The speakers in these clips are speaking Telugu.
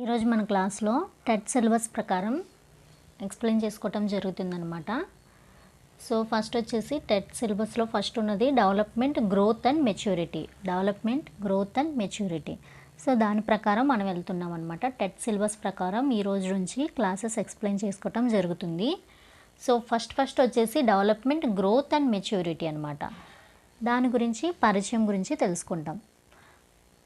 ఈరోజు మన క్లాస్లో టెట్ సిలబస్ ప్రకారం ఎక్స్ప్లెయిన్ చేసుకోవటం జరుగుతుందన్నమాట. సో ఫస్ట్ వచ్చేసి టెట్ సిలబస్లో ఫస్ట్ ఉన్నది development growth and maturity. Development growth and maturity. So దాని ప్రకారం మనం వెళ్తున్నాం అనమాట టెట్ సిలబస్ ప్రకారం ఈ రోజు నుంచి క్లాసెస్ ఎక్స్ప్లెయిన్ చేసుకోవటం జరుగుతుంది. సో ఫస్ట్ ఫస్ట్ వచ్చేసి డెవలప్మెంట్ గ్రోత్ అండ్ మెచ్యూరిటీ అనమాట దాని గురించి పరిచయం గురించి తెలుసుకుంటాం.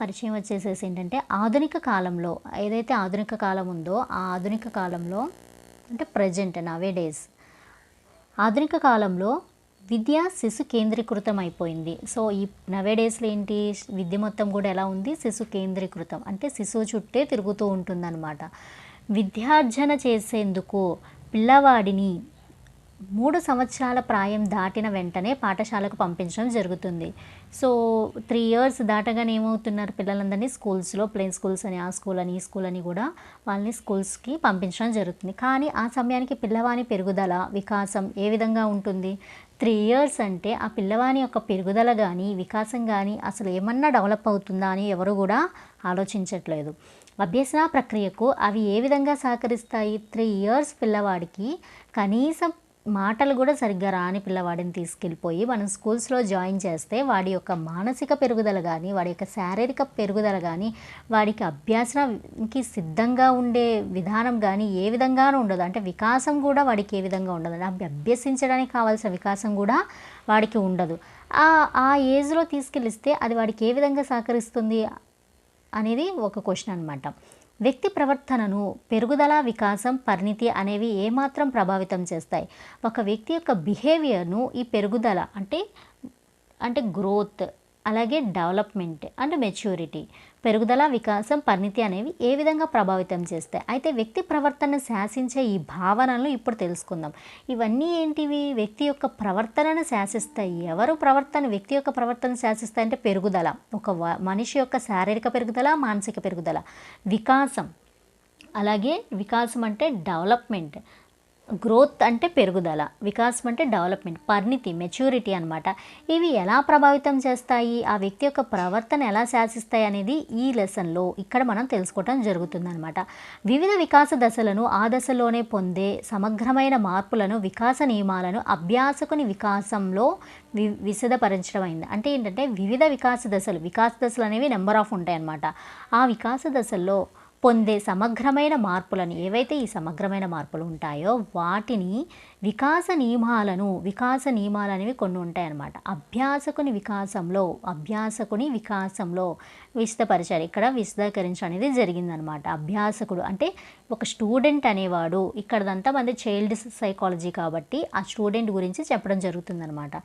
పరిచయం వచ్చేసేసి ఏంటంటే ఆధునిక కాలంలో ఏదైతే ఆధునిక కాలం ఉందో ఆ ఆధునిక కాలంలో అంటే ప్రజెంట్ నవే డేస్ ఆధునిక కాలంలో విద్య శిశు కేంద్రీకృతం అయిపోయింది. సో ఈ నవే డేస్లో ఏంటి? విద్య మొత్తం కూడా ఎలా ఉంది? శిశు కేంద్రీకృతం. అంటే శిశువు చుట్టే తిరుగుతూ ఉంటుందన్నమాట. విద్యార్జన చేసేందుకు పిల్లవాడిని మూడు సంవత్సరాల ప్రాయం దాటిన వెంటనే పాఠశాలకు పంపించడం జరుగుతుంది. సో త్రీ ఇయర్స్ దాటగానే ఏమవుతున్నారు పిల్లలందరినీ స్కూల్స్లో ప్లేన్ స్కూల్స్ అని ఆ స్కూల్ అని ఈ స్కూల్ అని కూడా వాళ్ళని స్కూల్స్కి పంపించడం జరుగుతుంది. కానీ ఆ సమయానికి పిల్లవాని పెరుగుదల వికాసం ఏ విధంగా ఉంటుంది? త్రీ ఇయర్స్ అంటే ఆ పిల్లవాని యొక్క పెరుగుదల కానీ వికాసం కానీ అసలు ఏమన్నా డెవలప్ అవుతుందా అని ఎవరు కూడా ఆలోచించట్లేదు. అభ్యసన ప్రక్రియకు అవి ఏ విధంగా సహకరిస్తాయి? త్రీ ఇయర్స్ పిల్లవాడికి కనీసం మాటలు కూడా సరిగ్గా రాని పిల్లవాడిని తీసుకెళ్ళిపోయి మనం స్కూల్స్లో జాయిన్ చేస్తే వాడి యొక్క మానసిక పెరుగుదల కానీ వాడి యొక్క శారీరక పెరుగుదల కానీ వాడికి అభ్యాసనకి సిద్ధంగా ఉండే విధానం కానీ ఏ విధంగానూ ఉండదు. అంటే వికాసం కూడా వాడికి ఏ విధంగా ఉండదు. అంటే అభ్యసించడానికి కావాల్సిన వికాసం కూడా వాడికి ఉండదు. ఆ ఆ ఏజ్లో తీసుకెళ్ళిస్తే అది వాడికి ఏ విధంగా సహకరిస్తుంది అనేది ఒక క్వశ్చన్ అనమాట వ్యక్తి ప్రవర్తనను పెరుగుదల వికాసం పరిణితి అనేవి ఏమాత్రం ప్రభావితం చేస్తాయి. ఒక వ్యక్తి యొక్క బిహేవియర్ను ఈ పెరుగుదల అంటే అంటే గ్రోత్ అలాగే డెవలప్మెంట్ అంటే మెచ్యూరిటీ పెరుగుదల వికాసం పరిణితి అనేవి ఏ విధంగా ప్రభావితం చేస్తాయి? అయితే వ్యక్తి ప్రవర్తనను శాసించే ఈ భావనలు ఇప్పుడు తెలుసుకుందాం. ఇవన్నీ ఏంటివి? వ్యక్తి యొక్క ప్రవర్తనను శాసిస్తాయి. ఎవరు ప్రవర్తన వ్యక్తి యొక్క ప్రవర్తన శాసిస్తాయి అంటే పెరుగుదల. ఒక మనిషి యొక్క శారీరక పెరుగుదల మానసిక పెరుగుదల. వికాసం. అలాగే వికాసం అంటే డెవలప్మెంట్. గ్రోత్ అంటే పెరుగుదల వికాసం అంటే డెవలప్మెంట్ పరిణితి మెచ్యూరిటీ అనమాట ఇవి ఎలా ప్రభావితం చేస్తాయి? ఆ వ్యక్తి యొక్క ప్రవర్తన ఎలా శాసిస్తాయి అనేది ఈ లెసన్లో ఇక్కడ మనం తెలుసుకోవటం జరుగుతుందనమాట వివిధ వికాస దశలను ఆ దశలోనే పొందే సమగ్రమైన మార్పులను వికాస నియమాలను అభ్యాసకుని వికాసంలో వి విశదపరచడం అయింది. అంటే ఏంటంటే వివిధ వికాస దశలు వికాస దశలు అనేవి నెంబర్ ఆఫ్ ఉంటాయన్నమాట. ఆ వికాస దశల్లో పొందే సమగ్రమైన మార్పులను ఏవైతే ఈ సమగ్రమైన మార్పులు ఉంటాయో వాటిని వికాస నియమాలను వికాస నియమాలు అనేవి కొన్ని ఉంటాయన్నమాట అభ్యాసకుని వికాసంలో అభ్యాసకుని వికాసంలో విశదపరిచారు ఇక్కడ విశదీకరించడం అనేది జరిగిందనమాట అభ్యాసకుడు అంటే ఒక స్టూడెంట్ అనేవాడు. ఇక్కడదంతా మంది చైల్డ్ సైకాలజీ కాబట్టి ఆ స్టూడెంట్ గురించి చెప్పడం జరుగుతుందనమాట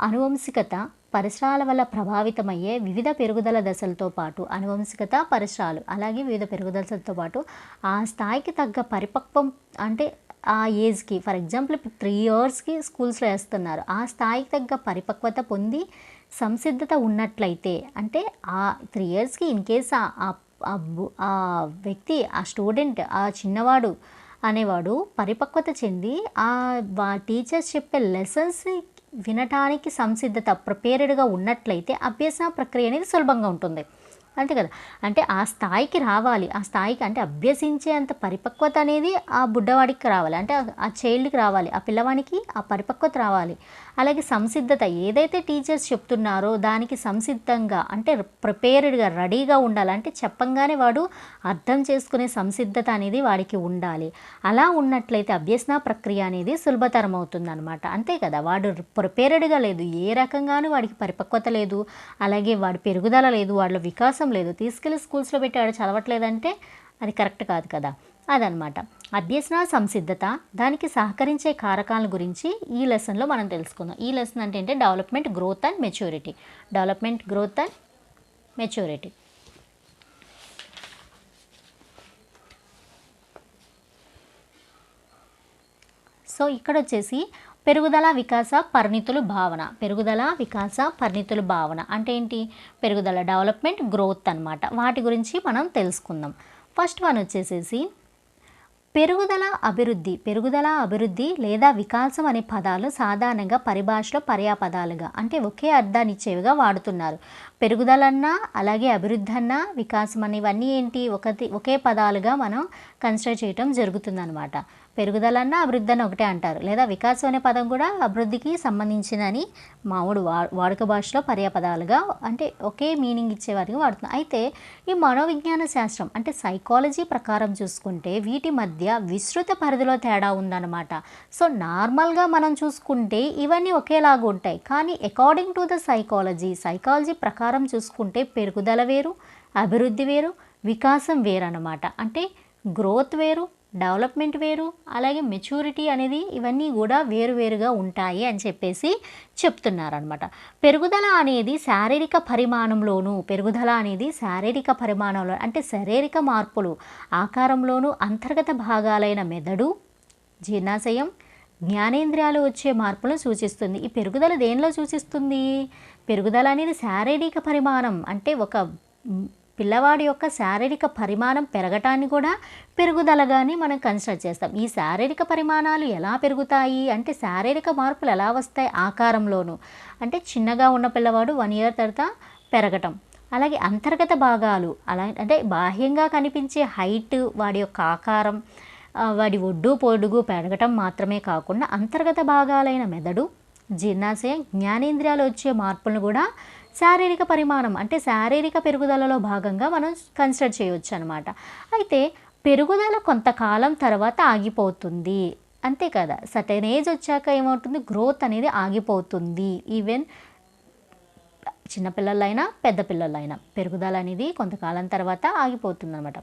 అనువంశికత పరిసరాల వల్ల ప్రభావితమయ్యే వివిధ పెరుగుదల దశలతో పాటు అనువంశికత పరిసరాలు అలాగే వివిధ పెరుగుదలతో పాటు ఆ స్థాయికి తగ్గ పరిపక్వం అంటే ఆ ఏజ్కి ఫర్ ఎగ్జాంపుల్ ఇప్పుడు త్రీ ఇయర్స్కి స్కూల్స్లో వేస్తున్నారు. ఆ స్థాయికి తగ్గ పరిపక్వత పొంది సంసిద్ధత ఉన్నట్లయితే అంటే ఆ త్రీ ఇయర్స్కి ఇన్ కేస్ ఆ ఆ వ్యక్తి ఆ స్టూడెంట్ ఆ చిన్నవాడు అనేవాడు పరిపక్వత చెంది ఆ వా టీచర్స్ చెప్పే లెసన్స్ వినటానికి సంసిద్ధత ప్రిపేర్డ్గా ఉన్నట్లయితే అభ్యసన ప్రక్రియ అనేది సులభంగా ఉంటుంది. అంతే కదా. అంటే ఆ స్థాయికి రావాలి. ఆ స్థాయికి అంటే అభ్యసించే అంత పరిపక్వత అనేది ఆ బుడ్డవాడికి రావాలి. అంటే ఆ- చైల్డ్కి రావాలి. ఆ పిల్లవానికి ఆ పరిపక్వత రావాలి. అలాగే సంసిద్ధత ఏదైతే టీచర్స్ చెప్తున్నారో దానికి సంసిద్ధంగా అంటే ప్రిపేర్డ్గా రెడీగా ఉండాలి. అంటే చెప్పంగానే వాడు అర్థం చేసుకునే సంసిద్ధత అనేది వాడికి ఉండాలి. అలా ఉన్నట్లయితే అభ్యసన ప్రక్రియ అనేది సులభతరం అవుతుంది అనమాట అంతే కదా. వాడు ప్రిపేర్డ్గా లేదు. ఏ రకంగానూ వాడికి పరిపక్వత లేదు. అలాగే వాడి పెరుగుదల లేదు. వాళ్ళ వికాసం లేదు. తీసుకెళ్ళి స్కూల్స్లో పెట్టావాడు చదవట్లేదంటే అది కరెక్ట్ కాదు కదా. అదనమాట అభ్యసన సంసిద్ధత దానికి సహకరించే కారకాల గురించి ఈ లెసన్లో మనం తెలుసుకుందాం. ఈ లెసన్ అంటే ఏంటంటే development growth and maturity. Development growth and maturity. So ఇక్కడ వచ్చేసి పెరుగుదల వికాస పరిణితులు భావన. పెరుగుదల వికాస పరిణితులు భావన అంటే ఏంటి? పెరుగుదల డెవలప్మెంట్ గ్రోత్ అన్నమాట. వాటి గురించి మనం తెలుసుకుందాం. ఫస్ట్ వన్ వచ్చేసేసి పెరుగుదల అభివృద్ధి. పెరుగుదల అభివృద్ధి లేదా వికాసం అనే పదాలు సాధారణంగా పరిభాషలో పర్యాపదాలుగా అంటే ఒకే అర్థాన్ని ఇచ్చేవిగా వాడుతున్నారు. పెరుగుదలన్నా అలాగే అభివృద్ధి అన్నా వికాసం అని ఇవన్నీ ఏంటి? ఒకటి ఒకే పదాలుగా మనం కన్సిడర్ చేయటం జరుగుతుందనమాట పెరుగుదలన్నా అభివృద్ధి అని ఒకటే అంటారు. లేదా వికాసం అనే పదం కూడా అభివృద్ధికి సంబంధించినని మామూలు వా వాడుక భాషలో పర్యాపదాలుగా అంటే ఒకే మీనింగ్ ఇచ్చేవారికి వాడుతున్నాం. అయితే ఈ మనోవిజ్ఞాన శాస్త్రం అంటే సైకాలజీ ప్రకారం చూసుకుంటే వీటి మధ్య విస్తృత పరిధిలో తేడా ఉందన్నమాట. సో నార్మల్గా మనం చూసుకుంటే ఇవన్నీ ఒకేలాగా ఉంటాయి. కానీ according to the psychology psychology ప్రకారం చూసుకుంటే పెరుగుదల వేరు అభివృద్ధి వేరు వికాసం వేరు అనమాట అంటే గ్రోత్ వేరు డెవలప్మెంట్ వేరు అలాగే మెచ్యూరిటీ అనేది ఇవన్నీ కూడా వేరువేరుగా ఉంటాయి అని చెప్పేసి చెప్తున్నారనమాట పెరుగుదల అనేది శారీరక పరిమాణంలోనూ పెరుగుదల అనేది శారీరక పరిమాణంలో అంటే శారీరక మార్పులు ఆకారంలోనూ అంతర్గత భాగాలైన మెదడు జీర్ణాశయం జ్ఞానేంద్రియాలు వచ్చే మార్పులను సూచిస్తుంది. ఈ పెరుగుదల దేనిలో సూచిస్తుంది? పెరుగుదల అనేది శారీరక పరిమాణం. అంటే ఒక పిల్లవాడి యొక్క శారీరక పరిమాణం పెరగటాన్ని కూడా పెరుగుదలగానే మనం కన్స్ట్రక్ట్ చేస్తాం. ఈ శారీరక పరిమాణాలు ఎలా పెరుగుతాయి? అంటే శారీరక మార్పులు ఎలా వస్తాయి ఆకారంలోనూ? అంటే చిన్నగా ఉన్న పిల్లవాడు వన్ ఇయర్ తర్వాత పెరగటం. అలాగే అంతర్గత భాగాలు అలా అంటే బాహ్యంగా కనిపించే హైట్ వాడి యొక్క ఆకారం వాడి ఒడ్డు పొడుగు పెరగటం మాత్రమే కాకుండా అంతర్గత భాగాలైన మెదడు జీర్ణాశయం జ్ఞానేంద్రియాలు వచ్చే మార్పులను కూడా శారీరక పరిమాణం అంటే శారీరక పెరుగుదలలో భాగంగా మనం కన్సిడర్ చేయవచ్చు అనమాట అయితే పెరుగుదల కొంతకాలం తర్వాత ఆగిపోతుంది. అంతే కదా? సర్టెన్ ఏజ్ వచ్చాక ఏమవుతుంది? గ్రోత్ అనేది ఆగిపోతుంది. ఈవెన్ చిన్నపిల్లలైనా పెద్ద పిల్లలైనా పెరుగుదల అనేది కొంతకాలం తర్వాత ఆగిపోతుంది అనమాట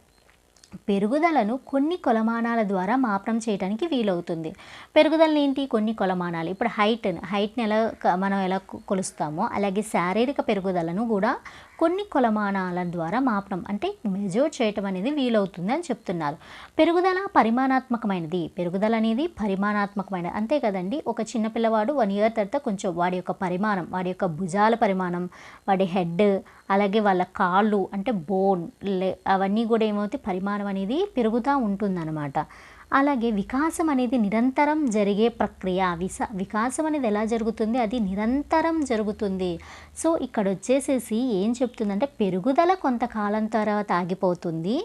పెరుగుదలను కొన్ని కొలమానాల ద్వారా మాపనం చేయడానికి వీలవుతుంది. పెరుగుదలను ఏంటి? కొన్ని కొలమానాలు. ఇప్పుడు హైట్ హైట్ని ఎలా మనం ఎలా కొలుస్తామో అలాగే శారీరక పెరుగుదలను కూడా కొన్ని కొలమానాల ద్వారా మాపడం అంటే మెజర్ చేయటం అనేది వీలవుతుంది అని చెప్తున్నారు. పెరుగుదల పరిమాణాత్మకమైనది. పెరుగుదల అనేది పరిమాణాత్మకమైనది అంతే కదండి? ఒక చిన్న పిల్లవాడు వన్ ఇయర్ తర్వాత కొంచెం వాడి యొక్క పరిమాణం వాడి యొక్క భుజాల పరిమాణం వాడి హెడ్ అలాగే వాళ్ళ కాళ్ళు అంటే బోన్ లే అవన్నీ కూడా ఏమవుతాయి? పరిమాణం అనేది పెరుగుతూ ఉంటుందన్నమాట. అలాగే వికాసం అనేది నిరంతరం జరిగే ప్రక్రియ. విస వికాసం అనేది ఎలా జరుగుతుంది? అది నిరంతరం జరుగుతుంది. సో ఇక్కడ వచ్చేసేసి ఏం చెప్తుందంటే పెరుగుదల కొంతకాలం తర్వాత ఆగిపోతుంది.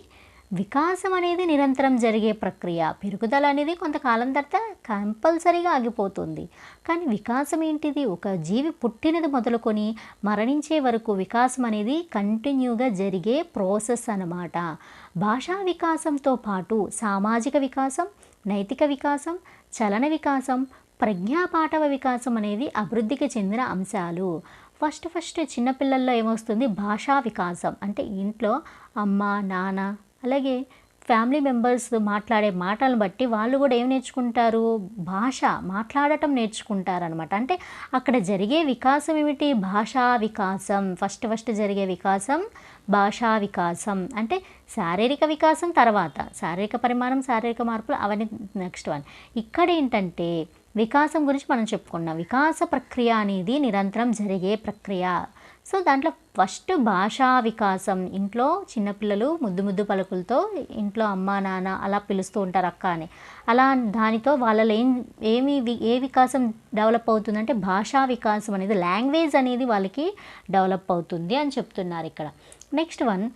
వికాసం అనేది నిరంతరం జరిగే ప్రక్రియ. పెరుగుదల అనేది కొంతకాలం తర్వాత కంపల్సరీగా ఆగిపోతుంది. కానీ వికాసం ఏంటిది? ఒక జీవి పుట్టినది మొదలుకొని మరణించే వరకు వికాసం అనేది కంటిన్యూగా జరిగే ప్రాసెస్ అన్నమాట. భాషా వికాసంతో పాటు సామాజిక వికాసం నైతిక వికాసం చలన వికాసం ప్రజ్ఞాపాఠవ వికాసం అనేది అభివృద్ధికి చెందిన అంశాలు. ఫస్ట్ ఫస్ట్ చిన్నపిల్లల్లో ఏమొస్తుంది? భాషా వికాసం. అంటే ఇంట్లో అమ్మ నాన్న అలాగే ఫ్యామిలీ మెంబర్స్ మాట్లాడే మాటలను బట్టి వాళ్ళు కూడా ఏం నేర్చుకుంటారు? భాష మాట్లాడటం నేర్చుకుంటారనమాట అంటే అక్కడ జరిగే వికాసం ఏమిటి? భాషా వికాసం. ఫస్ట్ ఫస్ట్ జరిగే వికాసం భాషా వికాసం. అంటే శారీరక వికాసం తర్వాత. శారీరక పరిమాణం శారీరక మార్పులు అవన్నీ నెక్స్ట్ వన్ ఇక్కడ ఏంటంటే వికాసం గురించి మనం చెప్పుకున్నాం. వికాస ప్రక్రియ అనేది నిరంతరం జరిగే ప్రక్రియ. సో దాంట్లో ఫస్ట్ భాషా వికాసం. ఇంట్లో చిన్నపిల్లలు ముద్దు ముద్దు పలుకులతో ఇంట్లో అమ్మ నాన్న అలా పిలుస్తూ ఉంటారు అక్క అని. అలా దానితో వాళ్ళలో ఏం ఏమి ఏ వికాసం డెవలప్ అవుతుందంటే భాషా వికాసం అనేది లాంగ్వేజ్ అనేది వాళ్ళకి డెవలప్ అవుతుంది అని చెప్తున్నారు ఇక్కడ. నెక్స్ట్ వన్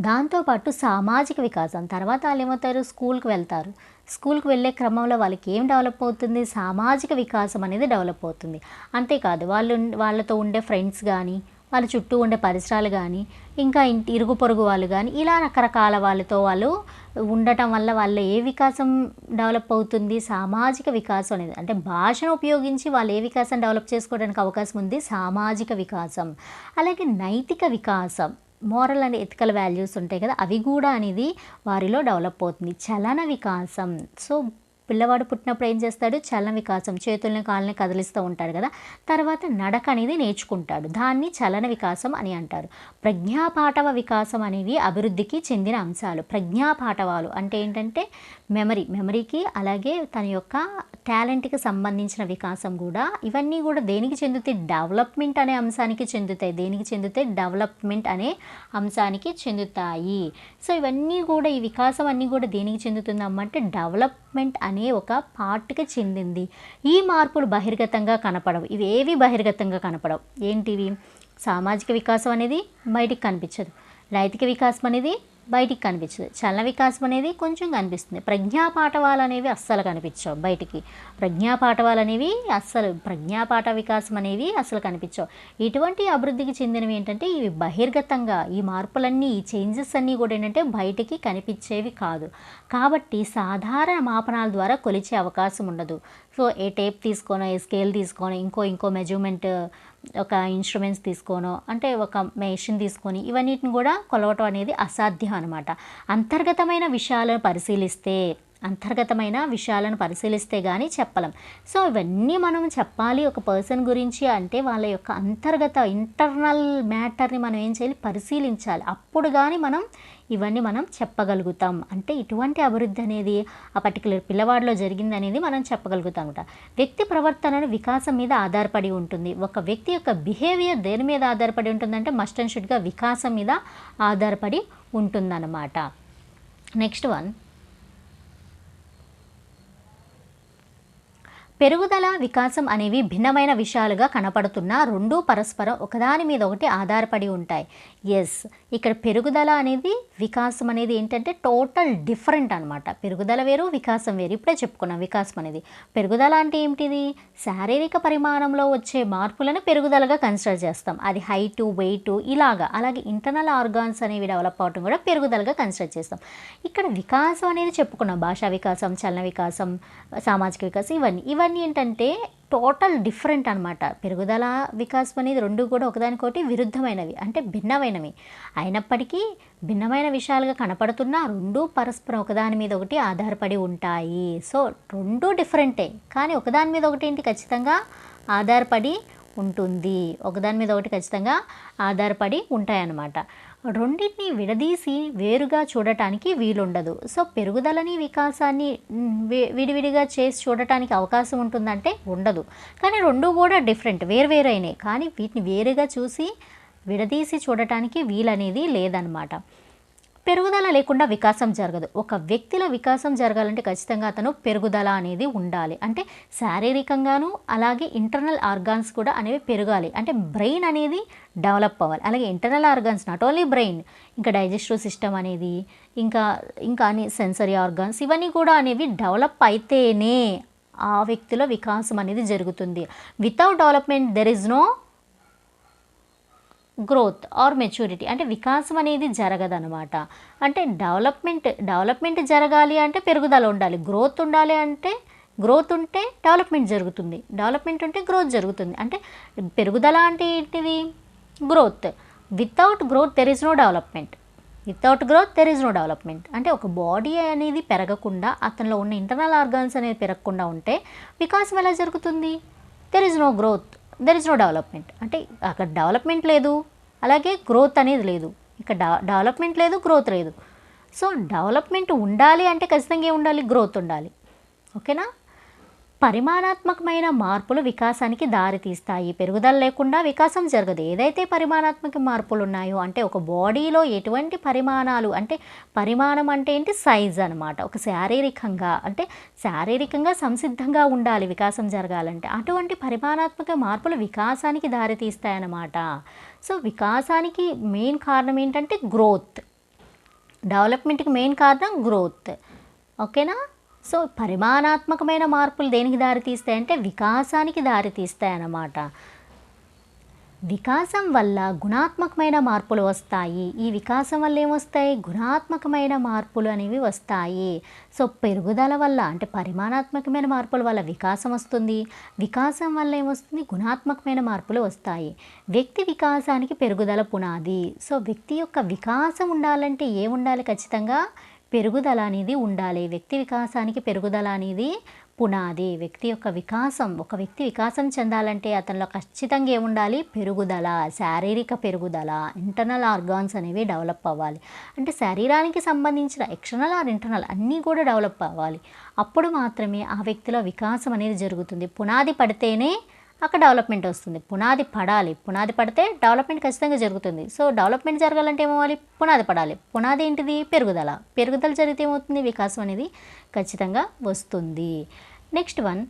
దాంతోపాటు సామాజిక వికాసం. తర్వాత వాళ్ళు ఏమవుతారు? స్కూల్కి వెళ్తారు. స్కూల్కి వెళ్ళే క్రమంలో వాళ్ళకి ఏం డెవలప్ అవుతుంది? సామాజిక వికాసం అనేది డెవలప్ అవుతుంది. అంతేకాదు వాళ్ళు వాళ్ళతో ఉండే ఫ్రెండ్స్ కానీ వాళ్ళ చుట్టూ ఉండే పరిసరాలు కానీ ఇంకా ఇంటి ఇరుగు పొరుగు వాళ్ళు కానీ ఇలా రకరకాల వాళ్ళతో వాళ్ళు ఉండటం వల్ల వాళ్ళ ఏ వికాసం డెవలప్ అవుతుంది? సామాజిక వికాసం అనేది అంటే భాషను ఉపయోగించి వాళ్ళు ఏ వికాసం డెవలప్ చేసుకోవడానికి అవకాశం ఉంది? సామాజిక వికాసం. అలాగే నైతిక వికాసం. మోరల్ అండ్ ఎథికల్ వాల్యూస్ ఉంటాయి కదా అవి కూడా అనేది వారిలో డెవలప్ అవుతుంది. చలన వికాసం. సో పిల్లవాడు పుట్టినప్పుడు ఏం చేస్తాడు? చలన వికాసం చేతుల్ని కాళ్ళని కదిలిస్తూ ఉంటాడు కదా? తర్వాత నడక అనేది నేర్చుకుంటాడు. దాన్ని చలన వికాసం అని అంటారు. ప్రజ్ఞాపాఠవ వికాసం అనేవి అభివృద్ధికి చెందిన అంశాలు. ప్రజ్ఞాపాఠవాలు అంటే ఏంటంటే మెమరీ మెమరీకి అలాగే తన యొక్క టాలెంట్కి సంబంధించిన వికాసం కూడా. ఇవన్నీ కూడా దేనికి చెందుతాయి? డెవలప్మెంట్ అనే అంశానికి చెందుతాయి. దేనికి చెందుతాయి? డెవలప్మెంట్ అనే అంశానికి చెందుతాయి. సో ఇవన్నీ కూడా ఈ వికాసం అన్నీ కూడా దేనికి చెందుతుందమ్మంటే డెవలప్మెంట్ అనే ఒక పార్ట్కి చెందింది. ఈ మార్పులు బహిర్గతంగా కనపడవు. ఇవి ఏవి బహిర్గతంగా కనపడవు? ఏంటివి? సామాజిక వికాసం అనేది బయటికి కనిపించదు. నైతిక వికాసం అనేది బయటికి కనిపించదు. చలన వికాసం అనేది కొంచెం కనిపిస్తుంది. ప్రజ్ఞాపాఠవాలు అనేవి అస్సలు కనిపించవు బయటికి. ప్రజ్ఞాపాఠవాలు అనేవి అస్సలు ప్రజ్ఞాపాఠ వికాసం అనేవి అస్సలు కనిపించవు. ఇటువంటి అభివృద్ధికి చెందినవి ఏంటంటే ఇవి బహిర్గతంగా ఈ మార్పులన్నీ ఈ చేంజెస్ అన్నీ కూడా ఏంటంటే బయటికి కనిపించేవి కాదు. కాబట్టి సాధారణ మాపనాల ద్వారా కొలిచే అవకాశం ఉండదు. సో ఏ టేప్ తీసుకోనో ఏ స్కేల్ తీసుకోనో ఇంకో ఇంకో మెజర్మెంట్ ఒక ఇన్స్ట్రుమెంట్స్ తీసుకోనో అంటే ఒక మెషిన్ తీసుకొని ఇవన్నిటిని కూడా కొలవటం అనేది అసాధ్యం అనమాట అంతర్గతమైన విషయాలను పరిశీలిస్తే అంతర్గతమైన విషయాలను పరిశీలిస్తే కానీ చెప్పలేం. సో ఇవన్నీ మనం చెప్పాలి ఒక పర్సన్ గురించి అంటే వాళ్ళ యొక్క అంతర్గత ఇంటర్నల్ మ్యాటర్ని మనం ఏం చేయాలి? పరిశీలించాలి. అప్పుడు కానీ మనం ఇవన్నీ మనం చెప్పగలుగుతాం. అంటే ఇటువంటి అభివృద్ధి అనేది ఆ పర్టికులర్ పిల్లవాడిలో జరిగింది అనేది మనం చెప్పగలుగుతాం అనమాట వ్యక్తి ప్రవర్తనను వికాసం మీద ఆధారపడి ఉంటుంది. ఒక వ్యక్తి యొక్క బిహేవియర్ దేని మీద ఆధారపడి ఉంటుందంటే మస్ట్ అండ్ షుడ్గా వికాసం మీద ఆధారపడి ఉంటుందన్నమాట. Next one. పెరుగుదల వికాసం అనేవి భిన్నమైన విషయాలుగా కనపడుతున్న రెండూ పరస్పరం ఒకదాని మీద ఒకటి ఆధారపడి ఉంటాయి. ఎస్ ఇక్కడ పెరుగుదల అనేది వికాసం అనేది ఏంటంటే టోటల్ డిఫరెంట్ అనమాట పెరుగుదల వేరు వికాసం వేరు. ఇప్పుడే చెప్పుకున్నాం వికాసం అనేది. పెరుగుదల అంటే ఏమిటిది? శారీరక పరిమాణంలో వచ్చే మార్పులను పెరుగుదలగా కన్సిడర్ చేస్తాం. అది హైటు వెయిట్ ఇలాగా. అలాగే ఇంటర్నల్ ఆర్గాన్స్ అనేవి డెవలప్ అవటం కూడా పెరుగుదలగా కన్సిడర్ చేస్తాం. ఇక్కడ వికాసం అనేది చెప్పుకున్నాం. భాషా వికాసం చలన వికాసం సామాజిక వికాసం ఇవన్నీ. ఇవన్నీ ఏంటంటే టోటల్ డిఫరెంట్ అనమాట పెరుగుదల వికాసం అనేది రెండు కూడా ఒకదానికొకటి విరుద్ధమైనవి అంటే భిన్నమైనవి. అయినప్పటికీ భిన్నమైన విషయాలుగా కనపడుతున్న రెండు పరస్పరం ఒకదాని మీద ఒకటి ఆధారపడి ఉంటాయి. సో రెండు డిఫరెంటే. కానీ ఒకదాని మీద ఒకటి ఏంటి? ఖచ్చితంగా ఆధారపడి ఉంటుంది. ఒకదాని మీద ఒకటి ఖచ్చితంగా ఆధారపడి ఉంటాయన్నమాట. రెండింటిని విడదీసి వేరుగా చూడటానికి వీలుండదు. సో పెరుగుదలని వికాసాన్ని విడివిడిగా చేసి చూడటానికి అవకాశం ఉంటుందంటే ఉండదు. కానీ రెండు కూడా డిఫరెంట్ వేరువేరైనవి కానీ వీటిని వేరుగా చూసి విడదీసి చూడటానికి వీలనేది లేదనమాట పెరుగుదల లేకుండా వికాసం జరగదు. ఒక వ్యక్తిలో వికాసం జరగాలంటే ఖచ్చితంగా అతను పెరుగుదల అనేది ఉండాలి. అంటే శారీరకంగాను అలాగే ఇంటర్నల్ ఆర్గాన్స్ కూడా అనేవి పెరగాలి. అంటే బ్రెయిన్ అనేది డెవలప్ అవ్వాలి. అలాగే internal organs not only brain ఇంకా డైజెస్టివ్ సిస్టమ్ అనేది ఇంకా ఇంకా అని సెన్సరీ ఆర్గాన్స్ ఇవన్నీ కూడా అనేవి డెవలప్ అయితేనే ఆ వ్యక్తిలో వికాసం అనేది జరుగుతుంది. Without development there is no growth or maturity అంటే వికాసం అనేది జరగదనమాట అంటే డెవలప్మెంట్ డెవలప్మెంట్ జరగాలి అంటే పెరుగుదల ఉండాలి. గ్రోత్ ఉండాలి అంటే గ్రోత్ ఉంటే డెవలప్మెంట్ జరుగుతుంది. డెవలప్మెంట్ ఉంటే గ్రోత్ జరుగుతుంది. అంటే పెరుగుదల అంటే ఏంటిది? Growth without growth there is no development without growth there is no development అంటే ఒక బాడీ అనేది పెరగకుండా అతనిలో ఉన్న ఇంటర్నల్ ఆర్గాన్స్ అనేది పెరగకుండా ఉంటే వికాసం ఎలా జరుగుతుంది? There is no growth there is no development అంటే అక్కడ డెవలప్మెంట్ లేదు. అలాగే గ్రోత్ అనేది లేదు. ఇక్కడ డెవలప్మెంట్ లేదు గ్రోత్ లేదు. సో డెవలప్మెంట్ ఉండాలి అంటే ఖచ్చితంగా ఏం ఉండాలి? గ్రోత్ ఉండాలి. ఓకేనా పరిమాణాత్మకమైన మార్పులు వికాసానికి దారితీస్తాయి. పెరుగుదల లేకుండా వికాసం జరగదు. ఏదైతే పరిమాణాత్మక మార్పులు ఉన్నాయో అంటే ఒక బాడీలో ఎటువంటి పరిమాణాలు అంటే పరిమాణం అంటే ఏంటి? సైజ్ అనమాట ఒక శారీరకంగా అంటే శారీరకంగా సంసిద్ధంగా ఉండాలి వికాసం జరగాలంటే. అటువంటి పరిమాణాత్మక మార్పులు వికాసానికి దారితీస్తాయన్నమాట. సో వికాసానికి మెయిన్ కారణం ఏంటంటే గ్రోత్. డెవలప్మెంట్కి మెయిన్ కారణం గ్రోత్. ఓకేనా? సో పరిమాణాత్మకమైన మార్పులు దేనికి దారితీస్తాయి అంటే వికాసానికి దారితీస్తాయి అన్నమాట. వికాసం వల్ల గుణాత్మకమైన మార్పులు వస్తాయి. ఈ వికాసం వల్ల ఏమొస్తాయి? గుణాత్మకమైన మార్పులు అనేవి వస్తాయి. సో పెరుగుదల వల్ల అంటే పరిమాణాత్మకమైన మార్పుల వల్ల వికాసం వస్తుంది. వికాసం వల్ల ఏమొస్తుంది? గుణాత్మకమైన మార్పులు వస్తాయి. వ్యక్తి వికాసానికి పెరుగుదల పునాది. సో వ్యక్తి యొక్క వికాసం ఉండాలంటే ఏముండాలి ఖచ్చితంగా? పెరుగుదల అనేది ఉండాలి. వ్యక్తి వికాసానికి పెరుగుదల అనేది పునాది. వ్యక్తి యొక్క వికాసం ఒక వ్యక్తి వికాసం చెందాలంటే అతనిలో ఖచ్చితంగా ఏముండాలి? పెరుగుదల శారీరక పెరుగుదల ఇంటర్నల్ ఆర్గాన్స్ అనేవి డెవలప్ అవ్వాలి. అంటే శరీరానికి సంబంధించిన ఎక్స్టర్నల్ ఆర్ ఇంటర్నల్ అన్నీ కూడా డెవలప్ అవ్వాలి. అప్పుడు మాత్రమే ఆ వ్యక్తిలో వికాసం అనేది జరుగుతుంది. పునాది పడితేనే అక్కడ డెవలప్మెంట్ వస్తుంది. పునాది పడాలి. పునాది పడితే డెవలప్మెంట్ ఖచ్చితంగా జరుగుతుంది. సో డెవలప్మెంట్ జరగాలంటే ఏమవ్వాలి పునాది పడాలి. పునాది ఏంటిది? పెరుగుదల. పెరుగుదల జరిగితే ఏమవుతుంది? వికాసం అనేది ఖచ్చితంగా వస్తుంది. నెక్స్ట్ వన్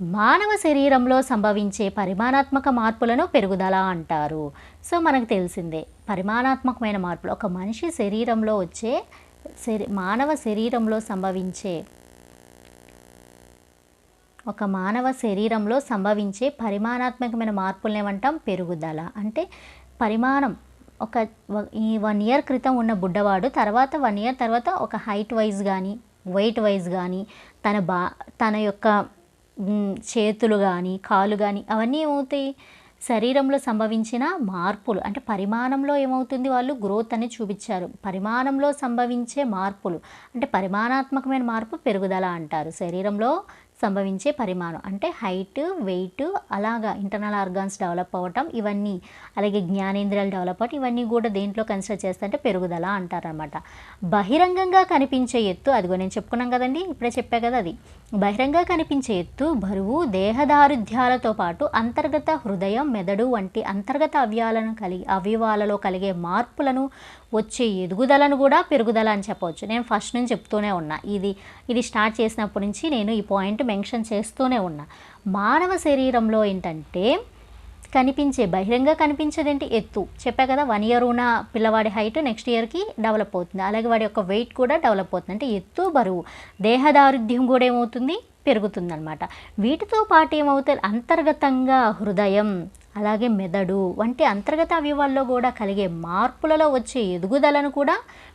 మానవ శరీరంలో సంభవించే పరిమాణాత్మక మార్పులను పెరుగుదల అంటారు. సో మనకు తెలిసిందే పరిమాణాత్మకమైన మార్పులు. ఒక మనిషి శరీరంలో వచ్చే శరీ మానవ శరీరంలో సంభవించే ఒక మానవ శరీరంలో సంభవించే పరిమాణాత్మకమైన మార్పులను ఏమంటాం? పెరుగుదల. అంటే పరిమాణం. ఒక ఈ వన్ ఇయర్ క్రితం ఉన్న బుడ్డవాడు తర్వాత వన్ ఇయర్ తర్వాత ఒక హైట్ వైజ్ కానీ వెయిట్ వైజ్ కానీ తన బా తన యొక్క చేతులు కానీ కాలు కానీ అవన్నీ ఏమవుతాయి? శరీరంలో సంభవించిన మార్పులు. అంటే పరిమాణంలో ఏమవుతుంది వాళ్ళు? గ్రోత్ అని చూపించారు. పరిమాణంలో సంభవించే మార్పులు. అంటే పరిమాణాత్మకమైన మార్పు పెరుగుదల అంటారు. శరీరంలో సంభవించే పరిమాణం. అంటే హైట్ వెయిట్ అలాగా ఇంటర్నల్ ఆర్గాన్స్ డెవలప్ అవ్వటం ఇవన్నీ అలాగే జ్ఞానేంద్రియాలు డెవలప్ అవ్వటం ఇవన్నీ కూడా దేంట్లో కన్సిడర్ చేస్తుంటే పెరుగుదల అంటారనమాట బహిరంగంగా కనిపించే ఎత్తు అదిగో నేను చెప్పుకున్నాం కదండి ఇప్పుడే చెప్పా కదా అది. బహిరంగంగా కనిపించే ఎత్తు బరువు దేహదారుఢ్యాలతో పాటు అంతర్గత హృదయం మెదడు వంటి అంతర్గత అవయాలను కలిగి అవయవాలలో కలిగే మార్పులను వచ్చే ఎదుగుదలను కూడా పెరుగుదల అని చెప్పవచ్చు. నేను ఫస్ట్ నుంచి చెప్తూనే ఉన్నా. ఇది ఇది స్టార్ట్ చేసినప్పటి నుంచి నేను ఈ పాయింట్ మెన్షన్ చేస్తూనే ఉన్నా. మానవ శరీరంలో ఏంటంటే కనిపించే బహిరంగ కనిపించేదేంటి? ఎత్తు. చెప్పా కదా వన్ ఇయర్ ఉన్న పిల్లవాడి హైట్ నెక్స్ట్ ఇయర్కి డెవలప్ అవుతుంది. అలాగే వాడి యొక్క వెయిట్ కూడా డెవలప్ అవుతుంది. అంటే ఎత్తు బరువు దేహదారుఢ్యం కూడా ఏమవుతుంది? పెరుగుతుందనమాట వీటితో పాటు ఏమవుతుంది అంతర్గతంగా హృదయం అలాగే మెదడు వంటి అంతర్గత అవయవాల్లో కూడా కలిగే మార్పులలో వచ్చే ఎదుగుదలను కూడా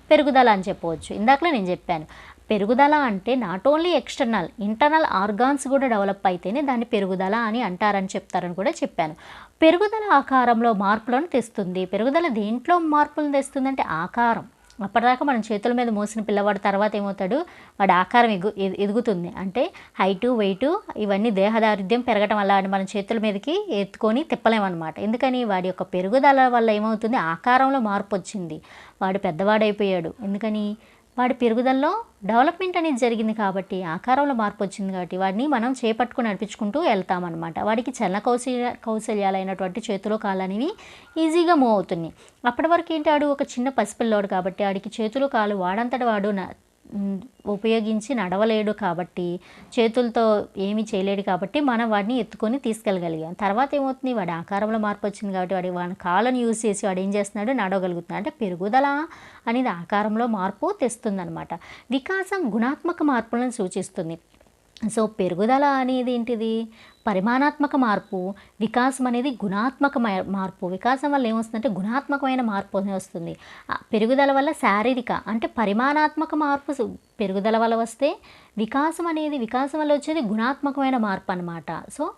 పెరుగుదల అని చెప్పవచ్చు. ఇందాకలే నేను చెప్పాను. పెరుగుదల అంటే not only external internal organs కూడా డెవలప్ అయితేనే దాన్ని పెరుగుదల అని అంటారని చెప్తారని కూడా చెప్పాను. పెరుగుదల ఆకారంలో మార్పులను తెస్తుంది. పెరుగుదల దేంట్లో మార్పులను తెస్తుందంటే ఆకారం. అప్పటిదాకా మనం చేతుల మీద మోసిన పిల్లవాడు తర్వాత ఏమవుతాడు? వాడి ఆకారం ఎగు ఎదుగుతుంది. అంటే హైటు వెయిటు ఇవన్నీ దేహదారుద్యం పెరగటం వల్ల మనం చేతుల మీదకి ఎత్తుకొని తిప్పలేమన్నమాట. ఎందుకని? వాడి యొక్క పెరుగుదల వల్ల ఏమవుతుంది? ఆకారంలో మార్పు వచ్చింది వాడు పెద్దవాడైపోయాడు. ఎందుకని? వాడి పెరుగుదలలో డెవలప్మెంట్ అనేది జరిగింది కాబట్టి ఆకారంలో మార్పు వచ్చింది కాబట్టి వాడిని మనం చేపట్టుకుని నడిపించుకుంటూ వెళ్తామన్నమాట. వాడికి చలన కౌశల్య కౌశల్యాలైనటువంటి చేతులు కాళ్ళు అనేవి ఈజీగా మూవ్ అవుతున్నాయి. అప్పటి వరకు ఏంటి వాడు ఒక చిన్న పసిపిల్లోడు కాబట్టి వాడికి చేతులు కాలు వాడంతట వాడు న- ఉపయోగించి నడవలేడు కాబట్టి చేతులతో ఏమీ చేయలేడు కాబట్టి మనం వాడిని ఎత్తుకొని తీసుకెళ్ళగలిగాం. తర్వాత ఏమవుతుంది? వాడి ఆకారంలో మార్పు వచ్చింది కాబట్టి వాడి వాడి కాళ్ళను యూజ్ చేసి వాడు ఏం చేస్తున్నాడు? నడవగలుగుతున్నాడు. అంటే పెరుగుదల అనేది ఆకారంలో మార్పు తెస్తుందన్నమాట. వికాసం గుణాత్మక మార్పులను సూచిస్తుంది. సో పెరుగుదల అనేది ఏంటిది? పరిమాణాత్మక మార్పు వికాసం అనేది గుణాత్మకమైన మార్పు. వికాసం వల్ల ఏమొస్తుందంటే గుణాత్మకమైన మార్పు వస్తుంది. పెరుగుదల వల్ల శారీరక అంటే పరిమాణాత్మక మార్పు పెరుగుదల వల్ల వస్తే వికాసం అనేది వికాసం వల్ల వచ్చేది గుణాత్మకమైన మార్పు అనమాట సో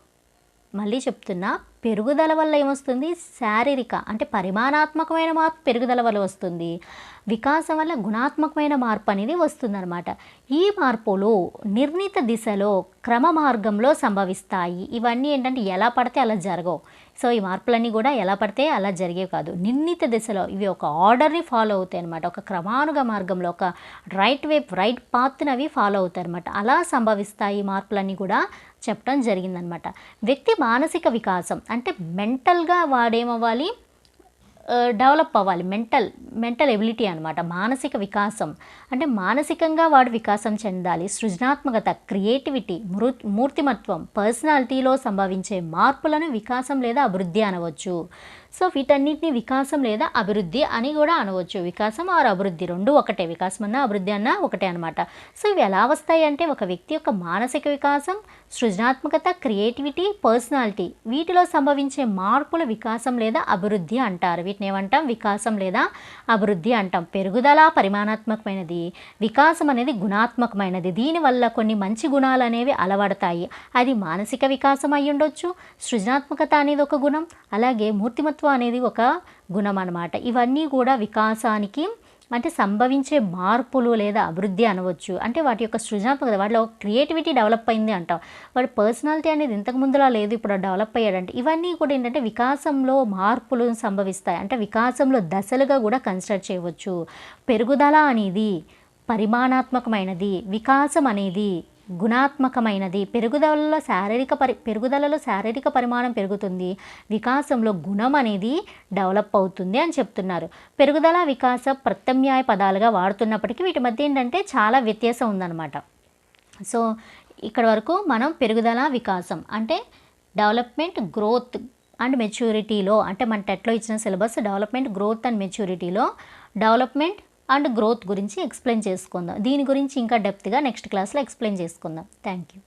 మళ్ళీ చెప్తున్నా పెరుగుదల వల్ల ఏమొస్తుంది? శారీరక అంటే పరిమాణాత్మకమైన మార్పు పెరుగుదల వల్ల వస్తుంది. వికాసం వల్ల గుణాత్మకమైన మార్పు అనేది వస్తుందన్నమాట. ఈ మార్పులు నిర్ణీత దిశలో క్రమ మార్గంలో సంభవిస్తాయి. ఇవన్నీ ఏంటంటే ఎలా పడితే అలా జరగవు. సో ఈ మార్పులన్నీ కూడా ఎలా పడితే అలా జరిగేవి కాదు. నిర్ణీత దిశలో ఇవి ఒక ఆర్డర్ని ఫాలో అవుతాయి అనమాట ఒక క్రమానుగ మార్గంలో ఒక రైట్ వే రైట్ పాత్ని అవి ఫాలో అవుతాయి అనమాట అలా సంభవిస్తాయి ఈ మార్పులన్నీ కూడా చెప్పడం జరిగిందనమాట వ్యక్తి మానసిక వికాసం అంటే మెంటల్గా వాడేమవ్వాలి? డెవలప్ అవ్వాలి. మెంటల్ మెంటల్ ఎబిలిటీ అనమాట మానసిక వికాసం. అంటే మానసికంగా వాడు వికాసం చెందాలి. సృజనాత్మకత క్రియేటివిటీ మృ మూర్తిమత్వం పర్సనాలిటీలో సంభవించే మార్పులను వికాసం లేదా అభివృద్ధి అనవచ్చు. సో వీటన్నిటిని వికాసం లేదా అభివృద్ధి అని కూడా అనవచ్చు. వికాసం ఆర్ అభివృద్ధి రెండు ఒకటే. వికాసం అన్న అభివృద్ధి అన్న ఒకటే అనమాట సో ఇవి ఎలా వస్తాయి అంటే ఒక వ్యక్తి యొక్క మానసిక వికాసం సృజనాత్మకత క్రియేటివిటీ పర్సనాలిటీ వీటిలో సంభవించే మార్పుల వికాసం లేదా అభివృద్ధి అంటారు. వీటిని ఏమంటాం? వికాసం లేదా అభివృద్ధి అంటాం. పెరుగుదల పరిమాణాత్మకమైనది వికాసం అనేది గుణాత్మకమైనది. దీనివల్ల కొన్ని మంచి గుణాలు అనేవి అలవడతాయి. అది మానసిక వికాసం అయి ఉండొచ్చు సృజనాత్మకత అనేది ఒక గుణం అలాగే మూర్తిమత్వ అనేది ఒక గుణం అన్నమాట. ఇవన్నీ కూడా వికాసానికి అంటే సంభవించే మార్పులు లేదా అభివృద్ధి అనవచ్చు. అంటే వాటి యొక్క సృజనాత్మకత వాటిలో క్రియేటివిటీ డెవలప్ అయింది అంటాం. వాడి పర్సనాలిటీ అనేది ఇంతకు ముందులా లేదు ఇప్పుడు డెవలప్ అయ్యాడంటే ఇవన్నీ కూడా ఏంటంటే వికాసంలో మార్పులు సంభవిస్తాయి. అంటే వికాసంలో దశలుగా కూడా కన్సిడర్ చేయవచ్చు. పెరుగుదల అనేది పరిమాణాత్మకమైనది వికాసం అనేది గుణాత్మకమైనది. పెరుగుదలలో శారీరక పరి పెరుగుదలలో శారీరక పరిమాణం పెరుగుతుంది. వికాసంలో గుణం అనేది డెవలప్ అవుతుంది అని చెప్తున్నారు. పెరుగుదల వికాస ప్రత్యామ్నాయ పదాలుగా వాడుతున్నప్పటికీ వీటి మధ్య ఏంటంటే చాలా వ్యత్యాసం ఉందన్నమాట. సో ఇక్కడ వరకు మనం పెరుగుదల వికాసం అంటే డెవలప్మెంట్ గ్రోత్ అండ్ మెచ్యూరిటీలో అంటే మన టెట్లో ఇచ్చిన సిలబస్ డెవలప్మెంట్ గ్రోత్ అండ్ మెచ్యూరిటీలో డెవలప్మెంట్ అండ్ గ్రోత్ గురించి ఎక్స్ప్లెయిన్ చేసుకుందాం. దీని గురించి ఇంకా డెప్త్గా నెక్స్ట్ క్లాస్లో ఎక్స్ప్లెయిన్ చేసుకుందాం. Thank you